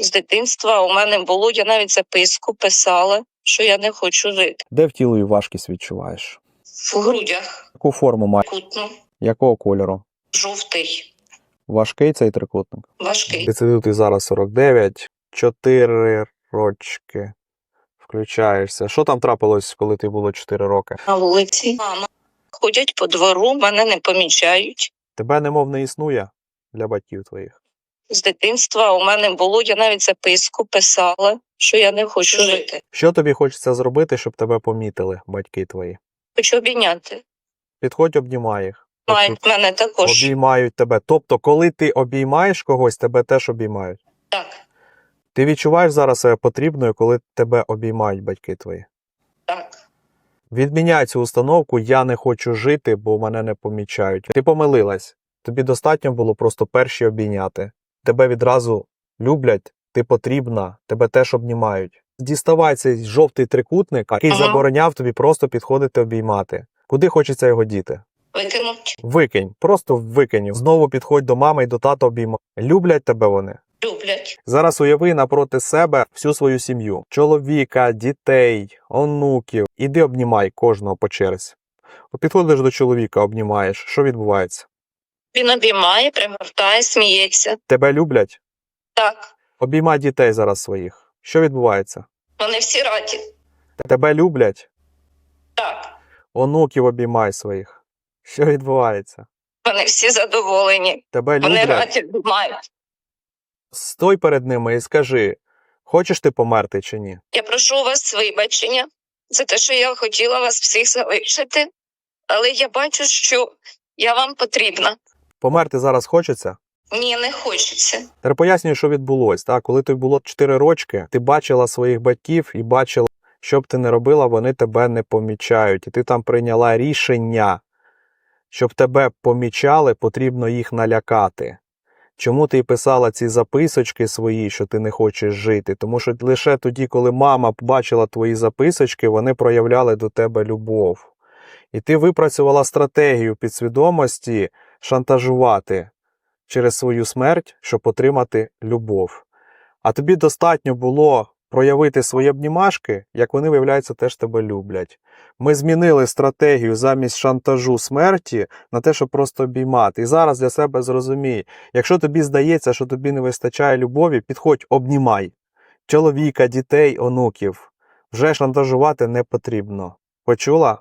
З дитинства у мене було, я навіть записку писала, що я не хочу жити. Де в тілі важкість відчуваєш? В грудях Яку форму має? кутно, Якого кольору? жовтий, Важкий цей трикутник? важкий. Децидив ти зараз 49, 4 рочки. Включаєшся. Що там трапилось, коли ти було 4 роки? На вулиці мама. Ходять по двору, мене не помічають. Тебе немов не існує для батьків твоїх. З дитинства у мене було, я навіть записку писала, що я не хочу жити. Що тобі хочеться зробити, щоб тебе помітили, батьки твої? Хочу обійняти. Підходь, обнімай їх. Мають мене також. Обіймають тебе. Тобто, коли ти обіймаєш когось, тебе теж обіймають. Так, Ти відчуваєш зараз себе потрібною, коли тебе обіймають батьки твої. так. Відміняй цю установку Я не хочу жити, бо мене не помічають. Ти помилилась. Тобі достатньо було просто перші обійняти. Тебе відразу люблять, ти потрібна, тебе теж обнімають. Діставай цей жовтий трикутник, який Ага. забороняв тобі просто підходити обіймати. Куди хочеться його діти? Викинуть. Викинь, просто викинь. Знову підходь до мами і до тата обіймай. Люблять тебе вони. Люблять. Зараз уяви напроти себе всю свою сім'ю: чоловіка, дітей, онуків. Іди обнімай кожного по черзі. Підходиш до чоловіка, обнімаєш. Що відбувається? Він обіймає, пригортає, сміється. Тебе люблять? Так, Обіймай дітей зараз своїх. Що відбувається? вони всі раді. Тебе люблять? Так, Онуків обіймай своїх. Що відбувається? вони всі задоволені. Тебе Вони люблять? раді обіймають. Стой перед ними і скажи: хочеш ти померти чи ні? Я прошу у вас вибачення за те, що я хотіла вас всіх залишити, але я бачу, що я вам потрібна. Померти зараз хочеться? Ні, не хочеться. Тепер пояснюю, що відбулось. Так? Коли тобі було 4 рочки, ти бачила своїх батьків і бачила, що б ти не робила, вони тебе не помічають. І ти там прийняла рішення, щоб тебе помічали, потрібно їх налякати. Чому ти писала ці записочки свої, що ти не хочеш жити? Тому що лише тоді, коли мама бачила твої записочки, вони проявляли до тебе любов. І ти випрацювала стратегію підсвідомості шантажувати через свою смерть, щоб отримати любов. А тобі достатньо було проявити свої обнімашки, як вони, виявляється, теж тебе люблять. Ми змінили стратегію замість шантажу смерті на те, щоб просто обіймати. І зараз для себе зрозумій, якщо тобі здається, що тобі не вистачає любові, підходь, обнімай. Чоловіка, дітей, онуків. Вже шантажувати не потрібно. Почула?